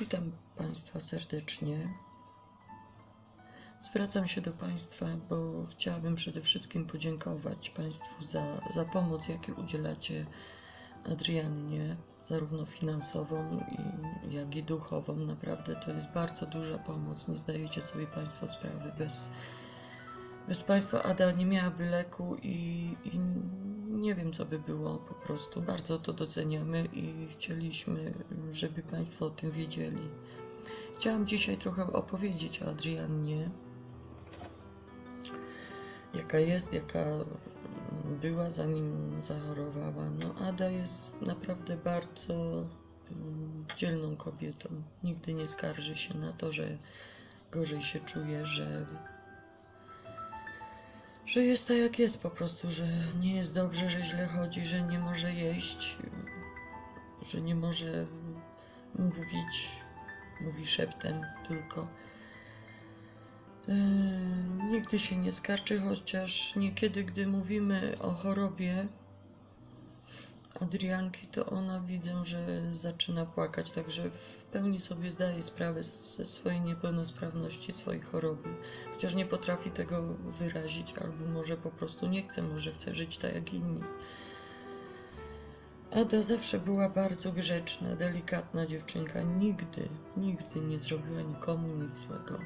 Witam Państwa serdecznie. Zwracam się do Państwa, bo chciałabym przede wszystkim podziękować Państwu za, za pomoc, jakiej udzielacie Adriannie, zarówno finansową, i, jak i duchową. Naprawdę to jest bardzo duża pomoc. Nie zdajecie sobie Państwo sprawy. Bez, bez Państwa Ada nie miałaby leku i, i nie wiem, co by było po prostu. Bardzo to doceniamy i chcieliśmy, żeby Państwo o tym wiedzieli. Chciałam dzisiaj trochę opowiedzieć o Adriannie. Jaka jest, jaka była zanim zachorowała. No, Ada jest naprawdę bardzo mm, dzielną kobietą. Nigdy nie skarży się na to, że gorzej się czuje, że że jest tak jak jest po prostu, że nie jest dobrze, że źle chodzi, że nie może jeść, że nie może mówić, mówi szeptem tylko. Yy, nigdy się nie skarczy, chociaż niekiedy, gdy mówimy o chorobie Adrianki, to ona widzę, że zaczyna płakać, także w pełni sobie zdaje sprawę ze swojej niepełnosprawności, swojej choroby, chociaż nie potrafi tego wyrazić, albo może po prostu nie chce, może chce żyć tak jak inni. Ada zawsze była bardzo grzeczna, delikatna dziewczynka, nigdy, nigdy nie zrobiła nikomu nic złego.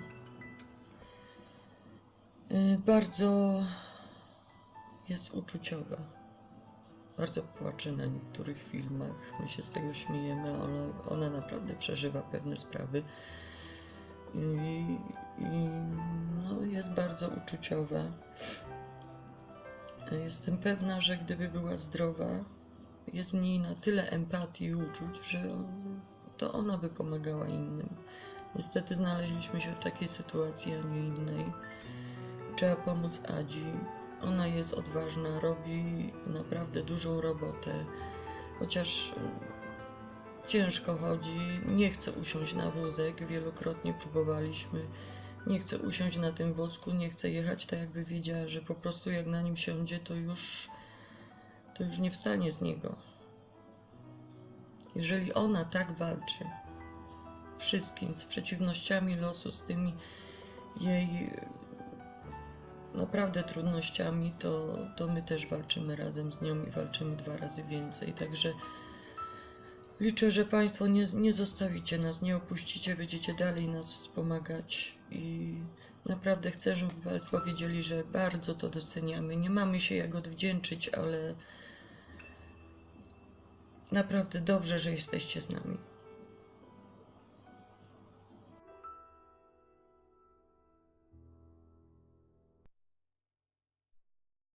Yy, Bardzo jest uczuciowa. Bardzo płacze na niektórych filmach. My się z tego śmiejemy, ona, ona naprawdę przeżywa pewne sprawy. I, i no, jest bardzo uczuciowa. Jestem pewna, że gdyby była zdrowa, jest w niej na tyle empatii i uczuć, że to ona by pomagała innym. Niestety znaleźliśmy się w takiej sytuacji, a nie innej. Trzeba pomóc Adzi. Ona jest odważna, robi naprawdę dużą robotę, chociaż mm, ciężko chodzi, nie chce usiąść na wózek, wielokrotnie próbowaliśmy. Nie chce usiąść na tym wózku, nie chce jechać tak jakby wiedziała, że po prostu jak na nim siądzie, to już to już nie wstanie z niego. Jeżeli ona tak walczy wszystkim, z przeciwnościami losu, z tymi jej naprawdę trudnościami, to, to my też walczymy razem z nią i walczymy dwa razy więcej. Także liczę, że Państwo nie, nie zostawicie nas, nie opuścicie, będziecie dalej nas wspomagać i naprawdę chcę, żeby Państwo wiedzieli, że bardzo to doceniamy. Nie mamy się jak odwdzięczyć, ale naprawdę dobrze, że jesteście z nami.